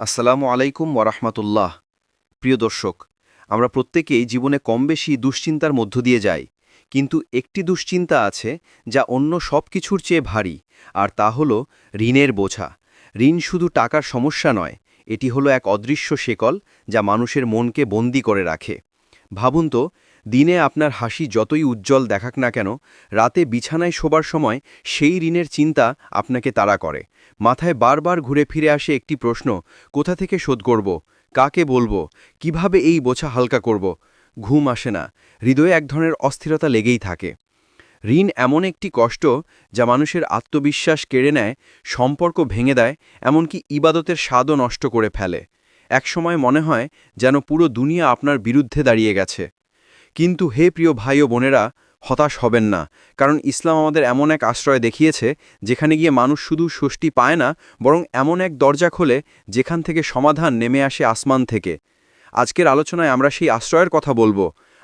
আসসালামু আলাইকুম ওরহমতুল্লাহ প্রিয় দর্শক, আমরা প্রত্যেকেই জীবনে কম বেশি দুশ্চিন্তার মধ্য দিয়ে যাই, কিন্তু একটি দুশ্চিন্তা আছে যা অন্য সব কিছুর চেয়ে ভারী, আর তা হল ঋণের বোঝা। ঋণ শুধু টাকার সমস্যা নয়, এটি হলো এক অদৃশ্য শেকল যা মানুষের মনকে বন্দি করে রাখে। ভাবুন তো, দিনে আপনার হাসি যতই উজ্জ্বল দেখাক না কেন, রাতে বিছানায় শোবার সময় সেই ঋণের চিন্তা আপনাকে তাড়া করে। মাথায় বারবার ঘুরে ফিরে আসে একটি প্রশ্ন, কোথা থেকে শোধ করব, কাকে বলব, কীভাবে এই বোঝা হালকা করব? ঘুম আসে না, হৃদয়ে এক ধরনের অস্থিরতা লেগেই থাকে। ঋণ এমন একটি কষ্ট যা মানুষের আত্মবিশ্বাস কেড়ে নেয়, সম্পর্ক ভেঙে দেয়, এমনকি ইবাদতের স্বাদও নষ্ট করে ফেলে। একসময় মনে হয় যেন পুরো দুনিয়া আপনার বিরুদ্ধে দাঁড়িয়ে গেছে। কিন্তু হে প্রিয় ভাই ও বোনেরা হতাশ হবেন না। কারণ ইসলাম আমাদের এমন এক আশ্রয় দেখিয়েছে, যেখানে গিয়ে মানুষ শুধু ষষ্ঠী পায় না, বরং এমন এক দরজা খোলে, যেখান থেকে সমাধান নেমে আসে আসমান থেকে। আজকের আলোচনায় আমরা সেই আশ্রয়ের কথা বলব।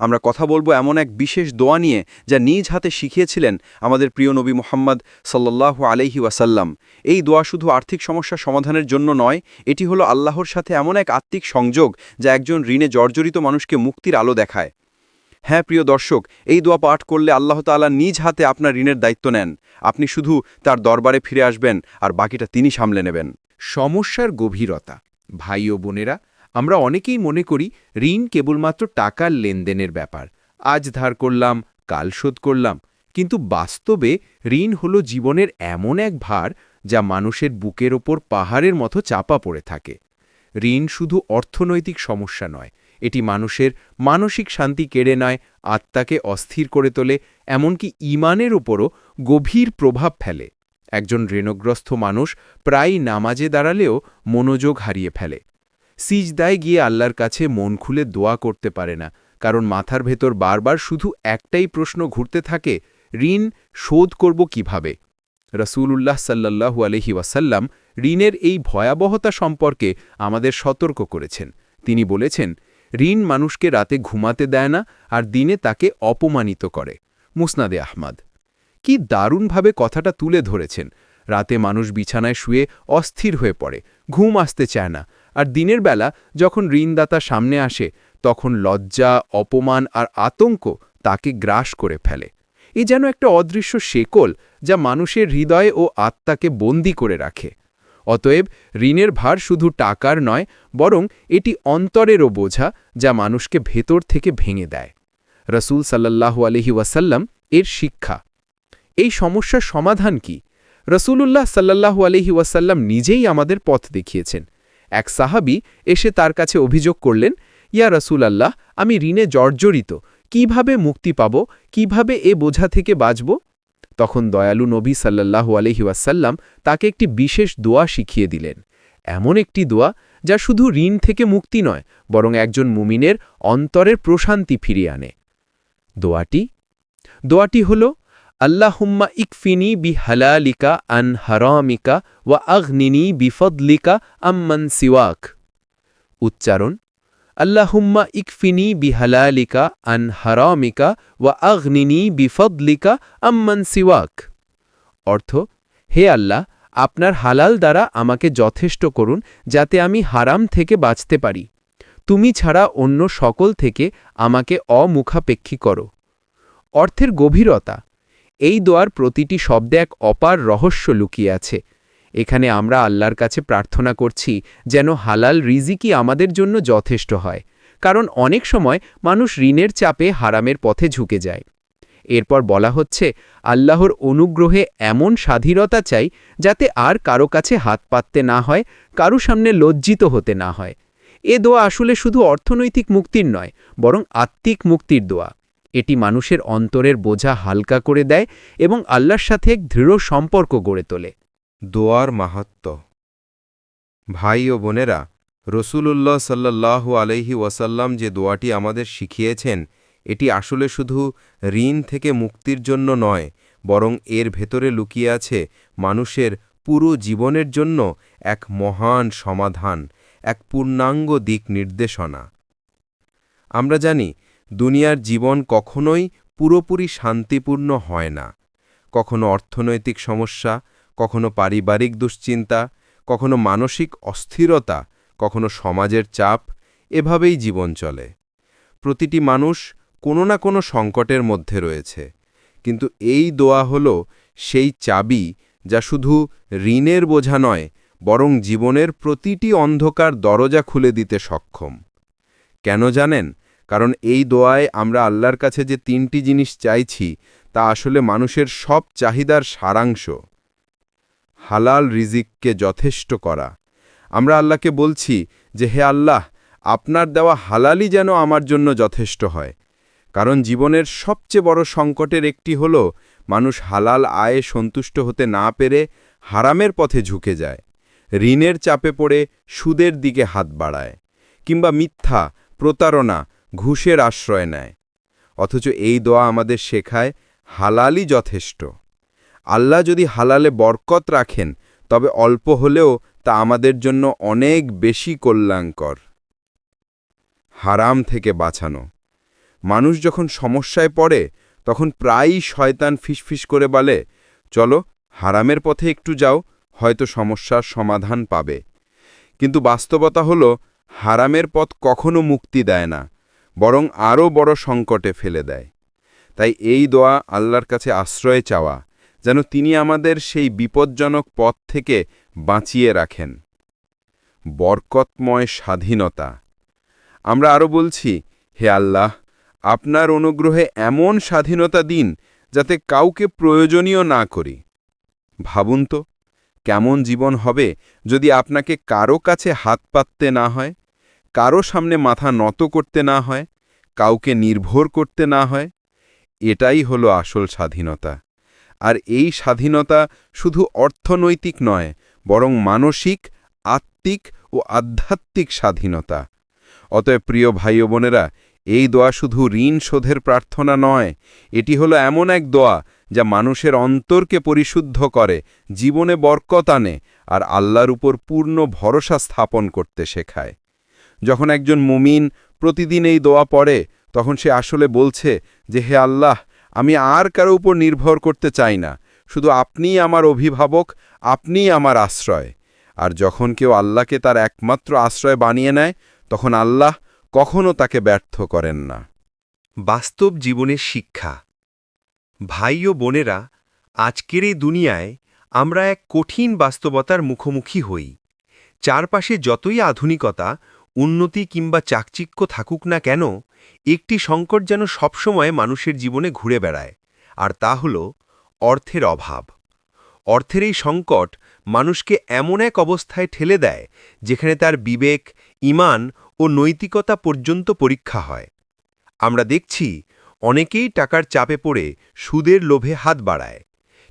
আমরা কথা বলব এমন এক বিশেষ দোয়া নিয়ে, যা নিজ হাতে শিখিয়েছিলেন আমাদের প্রিয় নবী মোহাম্মদ সাল্লাল্লাহু আলাইহি ওয়াসাল্লাম। এই দোয়া শুধু আর্থিক সমস্যা সমাধানের জন্য নয়, এটি হলো আল্লাহর সাথে এমন এক আত্মিক সংযোগ, যা একজন ঋণে জর্জরিত মানুষকে মুক্তির আলো দেখায়। হ্যাঁ প্রিয় দর্শক, এই দোয়া পাঠ করলে আল্লাহ তাআলা নিজ হাতে আপনার ঋণের দায়িত্ব নেন। আপনি শুধু তার দরবারে ফিরে আসবেন আর বাকিটা তিনি সামলে নেবেন। সমস্যার গভীরতা। ভাই ও বোনেরা, আমরা অনেকেই মনে করি ঋণ কেবলমাত্র টাকার লেনদেনের ব্যাপার। আজ ধার করলাম, কাল শোধ করলাম। কিন্তু বাস্তবে ঋণ হল জীবনের এমন এক ভার যা মানুষের বুকের ওপর পাহাড়ের মতো চাপা পড়ে থাকে। ঋণ শুধু অর্থনৈতিক সমস্যা নয় এটি মানুষের মানসিক শান্তি কেড়ে নেয়, আত্মাকে অস্থির করে তোলে, এমনকি ইমানের উপরও গভীর প্রভাব ফেলে। একজন ঋণগ্রস্ত মানুষ প্রায় নামাজে দাঁড়ালেও মনোযোগ হারিয়ে ফেলে। সিজদায় গিয়ে আল্লাহর কাছে মন খুলে দোয়া করতে পারে না, কারণ মাথার ভেতর বারবার শুধু একটাই প্রশ্ন ঘুরতে থাকে, ঋণ শোধ করব কীভাবে? রসুলুল্লাহ সাল্লাহু আলহি ওয়াসাল্লাম ঋণের এই ভয়াবহতা সম্পর্কে আমাদের সতর্ক করেছেন। তিনি বলেছেন ঋণ মানুষকে রাতে ঘুমাতে দেয় না আর দিনে তাকে অপমানিত করে। মুসনাদে আহমাদ। কি দারুণভাবে কথাটা তুলে ধরেছেন। রাতে মানুষ বিছানায় শুয়ে অস্থির হয়ে পড়ে, ঘুম আসতে চায় না। আর দিনের বেলা যখন ঋণদাতা সামনে আসে, তখন লজ্জা, অপমান আর আতঙ্ক তাকে গ্রাস করে ফেলে। এ যেন একটা অদৃশ্য শেকল যা মানুষের হৃদয় ও আত্মাকে বন্দি করে রাখে। অতএব ঋণের ভার শুধু টাকার নয়, বরং এটি অন্তরেরও বোঝা যা মানুষকে ভেতর থেকে ভেঙে দেয়। রসুল সাল্লাহু আলহি ওয়াসাল্লাম এর শিক্ষা। এই সমস্যার সমাধান কি? রসুলুল্লাহ সাল্লাহু আলহি ওয়াসাল্লাম নিজেই আমাদের পথ দেখিয়েছেন। এক সাহাবি এসে তার কাছে অভিযোগ করলেন, ইয়া রসুল আল্লাহ আমি ঋণে জর্জরিত, কীভাবে মুক্তি পাব, কীভাবে এ বোঝা থেকে বাঁচব? তখন দয়ালু নবী সাল্লাহু আলহি ওয়াসাল্লাম তাকে একটি বিশেষ দোয়া শিখিয়ে দিলেন। এমন একটি দোয়া যা শুধু ঋণ থেকে মুক্তি নয়, বরং একজন মুমিনের অন্তরের প্রশান্তি ফিরিয়ে আনে। দোয়াটি? দোয়াটি হল, আল্লাহুম্মা ইকফিনি বি হালালিকা আন হারামিকা ওয়া আগনিনি বিফদলিকা আম্মান সিওয়াক। উচ্চারণ আল্লাহুম্মা ইকফিনি বি হালালিকা আন হারামিকা ওয়া আগনিনি বিফদলিকা আম্মান সিওয়াক। অর্থ, হে আল্লাহ, আপনার হালাল দ্বারা আমাকে যথেষ্ট করুন যাতে আমি হারাম থেকে বাঁচতে পারি। তুমি ছাড়া অন্য সকল থেকে আমাকে অমুখাপেক্ষী করো। অর্থের গভীরতা, এই দোয়ার প্রতিটি শব্দে এক অপার রহস্য লুকিয়ে আছে। এখানে আমরা আল্লাহর কাছে প্রার্থনা করছি যেন হালাল রিজিকই আমাদের জন্য যথেষ্ট হয়। কারণ অনেক সময় মানুষ ঋণের চাপে হারামের পথে ঝুঁকে যায়। এরপর বলা হচ্ছে, আল্লাহর অনুগ্রহে এমন স্বাধীনতা চাই যাতে আর কারও কাছে হাত পাততে না হয়, কারও সামনে লজ্জিত হতে না হয়। এ দোয়া আসলে শুধু অর্থনৈতিক মুক্তির নয়, বরং আত্মিক মুক্তির দোয়া। এটি মানুষের অন্তরের বোঝা হালকা করে দেয় এবং আল্লাহর সাথে এক দৃঢ় সম্পর্ক গড়ে তোলে। দোয়ার মাহাত্ম। ভাই ও বোনেরা, রসুলুল্লাহ সাল্লাল্লাহু আলহি ওয়াসাল্লাম যে দোয়াটি আমাদের শিখিয়েছেন, এটি আসলে শুধু ঋণ থেকে মুক্তির জন্য নয়, বরং এর ভেতরে লুকিয়ে আছে মানুষের পুরো জীবনের জন্য এক মহান সমাধান, এক পূর্ণাঙ্গ দিক নির্দেশনা। আমরা জানি, দুনিয়ার জীবন কখনোই পুরোপুরি শান্তিপূর্ণ হয় না। কখনো অর্থনৈতিক সমস্যা কখনো পারিবারিক দুশ্চিন্তা, কখনো মানসিক অস্থিরতা, কখনো সমাজের চাপ, এভাবেই জীবন চলে। প্রতিটি মানুষ কোনো না কোনো সংকটের মধ্যে রয়েছে। কিন্তু এই দোয়া হল সেই চাবি যা শুধু ঋণের বোঝা নয়, বরং জীবনের প্রতিটি অন্ধকার দরজা খুলে দিতে সক্ষম। কেন জানেন? কারণ এই দোয়ায় আমরা আল্লাহর কাছে যে তিনটি জিনিস চাইছি, তা আসলে মানুষের সব চাহিদার সারাংশ। হালাল রিজিককে যথেষ্ট করা। আমরা আল্লাহকে বলছি যে, হে আল্লাহ, আপনার দেওয়া হালালই যেন আমার জন্য যথেষ্ট হয়। কারণ জীবনের সবচেয়ে বড় সংকটের একটি হল, মানুষ হালাল আয়ে সন্তুষ্ট হতে না পেরে হারামের পথে ঝুঁকে যায়। ঋণের চাপে পড়ে সুদের দিকে হাত বাড়ায় কিংবা মিথ্যা, প্রতারণা, ঘুষের আশ্রয় নেয়। অথচ এই দোয়া আমাদের শেখায়, হালালই যথেষ্ট। আল্লাহ যদি হালালে বরকত রাখেন, তবে অল্প হলেও তা আমাদের জন্য অনেক বেশি কল্যাণকর। হারাম থেকে বাঁচানো। মানুষ যখন সমস্যায় পড়ে, তখন প্রায়ই শয়তান ফিসফিস করে বলে, চলো, হারামের পথে একটু যাও, হয়তো সমস্যার সমাধান পাবে। কিন্তু বাস্তবতা হল, হারামের পথ কখনো মুক্তি দেয় না, বরং আরও বড় সংকটে ফেলে দেয়। তাই এই দোয়া আল্লাহর কাছে আশ্রয় চাওয়া যেন তিনি আমাদের সেই বিপজ্জনক পথ থেকে বাঁচিয়ে রাখেন। বরকতময় স্বাধীনতা। আমরা আরও বলছি, হে আল্লাহ, আপনার অনুগ্রহে এমন স্বাধীনতা দিন যাতে কাউকে প্রয়োজনীয় না করি। ভাবুন তো, কেমন জীবন হবে যদি আপনাকে কারও কাছে হাত পাততে না হয়, কারও সামনে মাথা নত করতে না হয়, কাউকে নির্ভর করতে না হয়। এটাই হলো আসল স্বাধীনতা। আর এই স্বাধীনতা শুধু অর্থনৈতিক নয়, বরং মানসিক, আত্মিক ও আধ্যাত্মিক স্বাধীনতা। অতএব প্রিয় ভাই বোনেরা, এই দোয়া শুধু ঋণ শোধের প্রার্থনা নয়, এটি হলো এমন এক দোয়া যা মানুষের অন্তরকে পরিশুদ্ধ করে, জীবনে বরকত আনে আর আল্লাহর উপর পূর্ণ ভরসা স্থাপন করতে শেখায়। যখন একজন মুমিন প্রতিদিন এই দোয়া পড়ে, তখন সে আসলে বলছে যে, হে আল্লাহ আমি আর কারও উপর নির্ভর করতে চাই না। শুধু আপনিই আমার অভিভাবক, আপনিই আমার আশ্রয়। আর যখন কেউ আল্লাহকে তার একমাত্র আশ্রয় বানিয়ে নেয়, তখন আল্লাহ কখনও তাকে ব্যর্থ করেন না। বাস্তব জীবনের শিক্ষা। ভাই ও বোনেরা, আজকের এই দুনিয়ায় আমরা এক কঠিন বাস্তবতার মুখোমুখি হই। চারপাশে যতই আধুনিকতা উন্নতি কিংবা চাকচিক্য থাকুক না কেন, একটি সংকট যেন সবসময় মানুষের জীবনে ঘুরে বেড়ায়, আর তা হল অর্থের অভাব। অর্থের এই সংকট মানুষকে এমন এক অবস্থায় ঠেলে দেয়, যেখানে তার বিবেক, ইমান ও নৈতিকতা পর্যন্ত পরীক্ষা হয়। আমরা দেখছি অনেকেই টাকার চাপে পড়ে সুদের লোভে হাত বাড়ায়।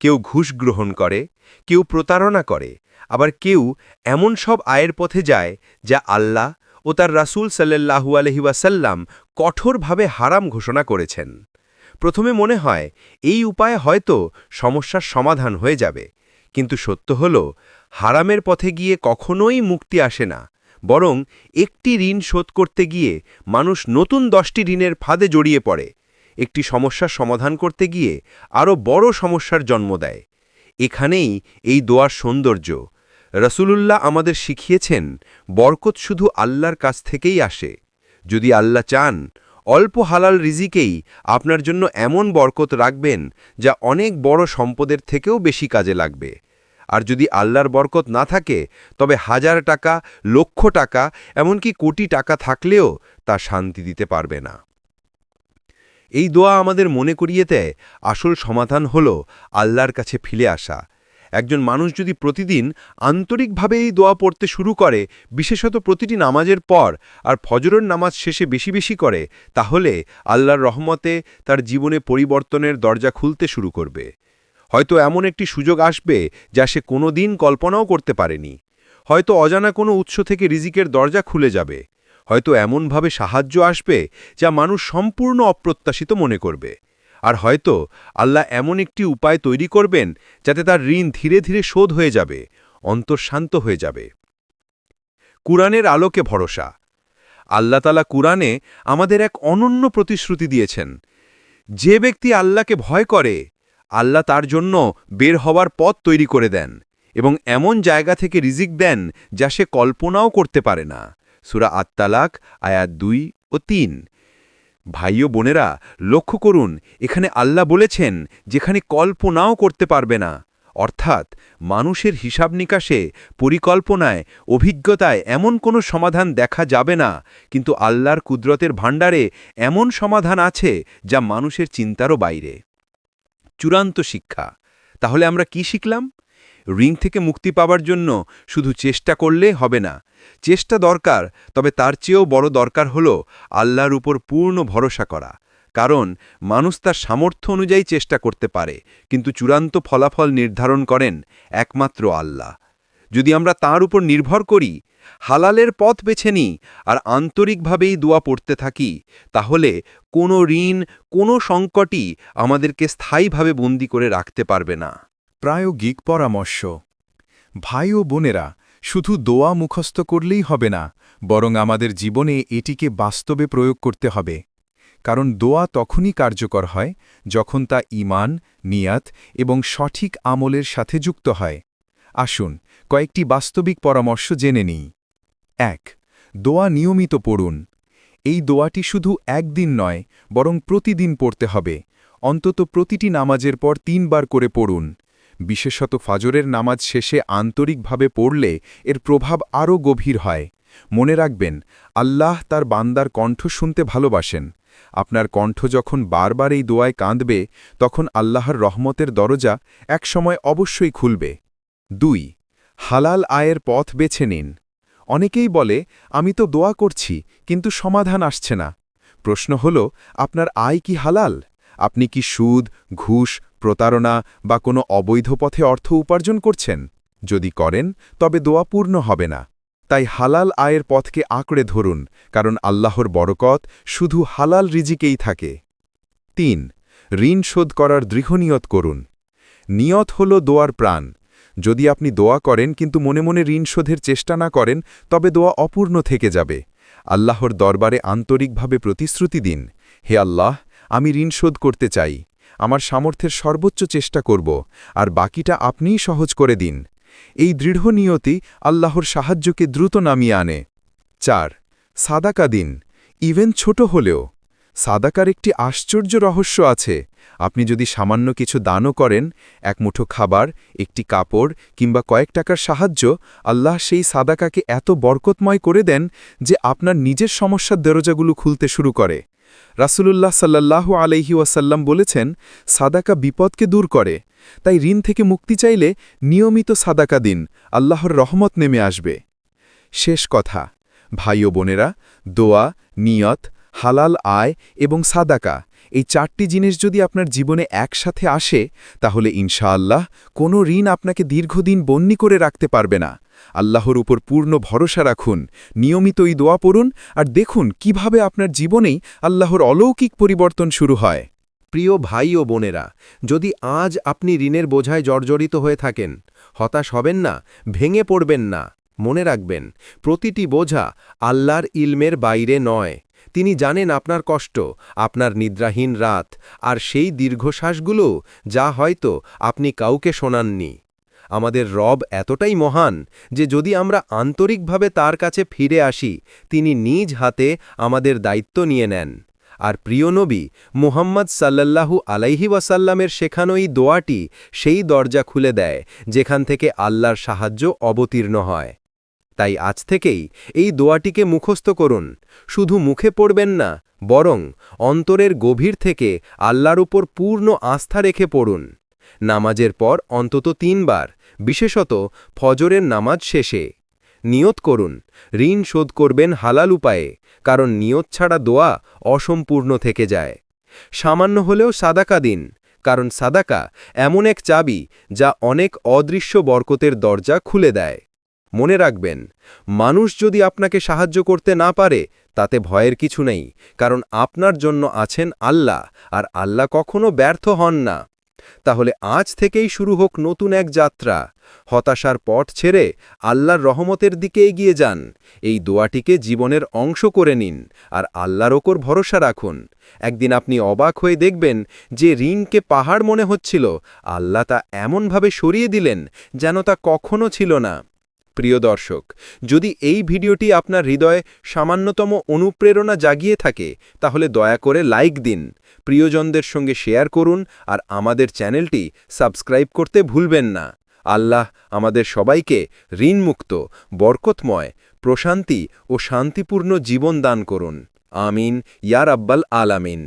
কেউ ঘুষ গ্রহণ করে, কেউ প্রতারণা করে, আবার কেউ এমন সব আয়ের পথে যায় যা আল্লাহ ও তার রাসূল সাল্লাহু আলহিওয়াসাল্লাম কঠোরভাবে হারাম ঘোষণা করেছেন। প্রথমে মনে হয়, এই উপায়ে হয়তো সমস্যার সমাধান হয়ে যাবে। কিন্তু সত্য হল, হারামের পথে গিয়ে কখনোই মুক্তি আসে না। বরং একটি ঋণ শোধ করতে গিয়ে মানুষ নতুন দশটি ঋণের ফাঁদে জড়িয়ে পড়ে। একটি সমস্যার সমাধান করতে গিয়ে আরও বড় সমস্যার জন্ম দেয়। এখানেই এই দোয়ার সৌন্দর্য। রসুলুল্লাহ আমাদের শিখিয়েছেন, বরকত শুধু আল্লাহর কাছ থেকেই আসে। যদি আল্লাহ চান, অল্প হালাল রিজিকেই আপনার জন্য এমন বরকত রাখবেন যা অনেক বড় সম্পদের থেকেও বেশি কাজে লাগবে। আর যদি আল্লাহর বরকত না থাকে, তবে হাজার টাকা, লক্ষ টাকা, এমনকি কোটি টাকা থাকলেও তা শান্তি দিতে পারবে না। এই দোয়া আমাদের মনে করিয়ে দেয়, আসল সমাধান হল আল্লাহর কাছে ফিরে আসা। একজন মানুষ যদি প্রতিদিন আন্তরিকভাবে এই দোয়া পড়তে শুরু করে, বিশেষত প্রতিটি নামাজের পর, আর ফজরের নামাজ শেষে বেশি বেশি করে, তাহলে আল্লাহর রহমতে তার জীবনে পরিবর্তনের দরজা খুলতে শুরু করবে। হয়তো এমন একটি সুযোগ আসবে যা সে কোনো দিন কল্পনাও করতে পারেনি। হয়তো অজানা কোনো উৎস থেকে রিজিকের দরজা খুলে যাবে। হয়তো এমনভাবে সাহায্য আসবে যা মানুষ সম্পূর্ণ অপ্রত্যাশিত মনে করবে। আর হয়তো আল্লাহ এমন একটি উপায় তৈরি করবেন যাতে তার ঋণ ধীরে ধীরে শোধ হয়ে যাবে অন্তর্শান্ত হয়ে যাবে। কুরআনের আলোকে ভরসা। আল্লাহতালা কুরআনে আমাদের এক অনন্য প্রতিশ্রুতি দিয়েছেন। যে ব্যক্তি আল্লাহকে ভয় করে, আল্লাহ তার জন্য বের হওয়ার পথ তৈরি করে দেন এবং এমন জায়গা থেকে রিজিক দেন যা সে কল্পনাও করতে পারে না। সুরা আত্মালাক আয়াত দুই ও তিন। ভাই ও বোনেরা, লক্ষ্য করুন, এখানে আল্লাহ বলেছেন, যেখানে কল্পনাও করতে পারবে না। অর্থাৎ, মানুষের হিসাব নিকাশে, পরিকল্পনায়, অভিজ্ঞতায় এমন কোনো সমাধান দেখা যাবে না, কিন্তু আল্লাহর কুদরতের ভাণ্ডারে এমন সমাধান আছে, যা মানুষের চিন্তারও বাইরে। চূড়ান্ত শিক্ষা। তাহলে আমরা কি শিখলাম? রিং থেকে মুক্তি পাবার জন্য শুধু চেষ্টা করলে হবে না। চেষ্টা দরকার, তবে তার চেয়েও বড় দরকার হল আল্লাহর উপর পূর্ণ ভরসা করা। কারণ মানুষ তার সামর্থ্য অনুযায়ী চেষ্টা করতে পারে, কিন্তু চূড়ান্ত ফলাফল নির্ধারণ করেন একমাত্র আল্লাহ। যদি আমরা তার উপর নির্ভর করি, হালালের পথ বেছে নিই আর আন্তরিকভাবেই দোয়া পড়তে থাকি, তাহলে কোনো ঋণ, কোনো সংকটই আমাদেরকে স্থায়ীভাবে বন্দি করে রাখতে পারবে না। প্রায়োগিক পরামর্শ। ভাই ও বোনেরা, শুধু দোয়া মুখস্থ করলেই হবে না, বরং আমাদের জীবনে এটিকে বাস্তবে প্রয়োগ করতে হবে। কারণ দোয়া তখনই কার্যকর হয় যখন তা ইমান নিয়াত এবং সঠিক আমলের সাথে যুক্ত হয়। আসুন, কয়েকটি বাস্তবিক পরামর্শ জেনে নিই। এক, দোয়া নিয়মিত পড়ুন। এই দোয়াটি শুধু একদিন নয়, বরং প্রতিদিন পড়তে হবে। অন্তত প্রতিটি নামাজের পর তিনবার করে পড়ুন। বিশেষত ফাজরের নামাজ শেষে আন্তরিকভাবে পড়লে এর প্রভাব আরও গভীর হয়। মনে রাখবেন, আল্লাহ তার বান্দার কণ্ঠ শুনতে ভালোবাসেন। আপনার কণ্ঠ যখন বারবার এই দোয়ায় কাঁদবে, তখন আল্লাহর রহমতের দরজা একসময় অবশ্যই খুলবে। দুই, হালাল আয়ের পথ বেছে নিন। অনেকেই বলে, আমি তো দোয়া করছি, কিন্তু সমাধান আসছে না। প্রশ্ন হল, আপনার আয় কি হালাল? আপনি কি সুদ, ঘুষ, প্রতারণা বা কোনো অবৈধ পথে অর্থ উপার্জন করছেন? যদি করেন, তবে দোয়া পূর্ণ হবে না। তাই হালাল আয়ের পথকে আঁকড়ে ধরুন, কারণ আল্লাহর বরকত শুধু হালাল রিজিকেই থাকে। তিন, ঋণ শোধ করার দৃঢ়নিয়ত করুন। নিয়ত হল দোয়ার প্রাণ। যদি আপনি দোয়া করেন কিন্তু মনে মনে ঋণ শোধের চেষ্টা না করেন, তবে দোয়া অপূর্ণ থেকে যাবে। আল্লাহর দরবারে আন্তরিকভাবে প্রতিশ্রুতি দিন। হে আল্লাহ আমি ঋণ শোধ করতে চাই। আমার সামর্থ্যের সর্বোচ্চ চেষ্টা করব, আর বাকিটা আপনিই সহজ করে দিন। এই দৃঢ় নিয়তি আল্লাহর সাহায্যকে দ্রুত নামিয়ে আনে। চার, সাদাকা দিন, ইভেন ছোট হলেও। সাদাকার একটি আশ্চর্য রহস্য আছে। আপনি যদি সামান্য কিছু দানও করেন, এক মুঠো খাবার, একটি কাপড়, কিংবা কয়েক টাকার সাহায্য, আল্লাহ সেই সাদাকাকে এত বরকতময় করে দেন যে আপনার নিজের সমস্যার দরজাগুলো খুলতে শুরু করে। রাসূলুল্লাহ সাল্লাল্লাহু আলাইহি ওয়াসাল্লাম বলেছেন, সাদাকা বিপদকে দূর করে, তাই ঋণ থেকে মুক্তি চাইলে নিয়মিত সাদাকা দিন, আল্লাহর রহমত নেমে আসবে। শেষ কথা, ভাই ও বোনেরা, দোয়া, নিয়ত, হালাল আয় এবং সাদাকা, এই চারটি জিনিস যদি আপনার জীবনে একসাথে আসে, তাহলে ইনশাআল্লাহ কোনো ঋণ আপনাকে দীর্ঘদিন বন্যি করে রাখতে পারবে না। আল্লাহর উপর পূর্ণ ভরসা রাখুন, নিয়মিত এই দোয়া পড়ুন আর দেখুন কীভাবে আপনার জীবনেই আল্লাহর অলৌকিক পরিবর্তন শুরু হয়। প্রিয় ভাই ও বোনেরা, যদি আজ আপনি ঋণের বোঝায় জর্জরিত হয়ে থাকেন, হতাশ হবেন না, ভেঙে পড়বেন না, মনে রাখবেন, প্রতিটি বোঝা আল্লাহর ইলমের বাইরে নয়। তিনি জানেন আপনার কষ্ট, আপনার নিদ্রাহীন রাত আর সেই দীর্ঘশ্বাসগুলো যা হয়তো আপনি কাউকে শোনাননি। আমাদের রব এতটাই মহান যে যদি আমরা আন্তরিকভাবে তার কাছে ফিরে আসি, তিনি নিজ হাতে আমাদের দায়িত্ব নিয়ে নেন। আর প্রিয় নবী, মুহাম্মদ সাল্লাল্লাহু আলাইহি ওয়াসাল্লামের শেখানো এই দোয়াটি সেই দরজা খুলে দেয়, যেখান থেকে আল্লাহর সাহায্য অবতীর্ণ হয়। তাই আজ থেকেই এই দোয়াটিকে মুখস্থ করুন। শুধু মুখে পড়বেন না, বরং অন্তরের গভীর থেকে আল্লাহর উপর পূর্ণ আস্থা রেখে পড়ুন। নামাজের পর অন্তত তিনবার বিশেষত ফজরের নামাজ শেষে। নিয়ত করুন, ঋণ শোধ করবেন হালাল উপায়ে, কারণ নিয়ত ছাড়া দোয়া অসম্পূর্ণ থেকে যায়। সামান্য হলেও সাদাকা দিন, কারণ সাদাকা এমন এক চাবি যা অনেক অদৃশ্য বরকতের দরজা খুলে দেয়। মনে রাখবেন, মানুষ যদি আপনাকে সাহায্য করতে না পারে, তাতে ভয়ের কিছু নেই, কারণ আপনার জন্য আছেন আল্লাহ, আর আল্লাহ কখনো ব্যর্থ হন না। তাহলে আজ থেকেই শুরু হোক নতুন এক যাত্রা। হতাশার পথ ছেড়ে আল্লাহর রহমতের দিকে এগিয়ে যান। এই দোয়াটিকে জীবনের অংশ করে নিন আর আল্লাহর ওপর ভরসা রাখুন। একদিন আপনি অবাক হয়ে দেখবেন যে ঋণকে পাহাড় মনে হচ্ছিল, আল্লাহ তা এমনভাবে সরিয়ে দিলেন যেন তা কখনো ছিল না। প্রিয় দর্শক, যদি এই ভিডিওটি আপনার হৃদয়ে সামান্যতম অনুপ্রেরণা জাগিয়ে থাকে, তাহলে দয়া করে লাইক দিন, প্রিয়জনদের সঙ্গে শেয়ার করুন আর আমাদের চ্যানেলটি সাবস্ক্রাইব করতে ভুলবেন না। আল্লাহ আমাদের সবাইকে ঋণমুক্ত, বরকতময়, প্রশান্তি ও শান্তিপূর্ণ জীবন দান করুন। আমিন ইয়ার আব্বাল আলামিন।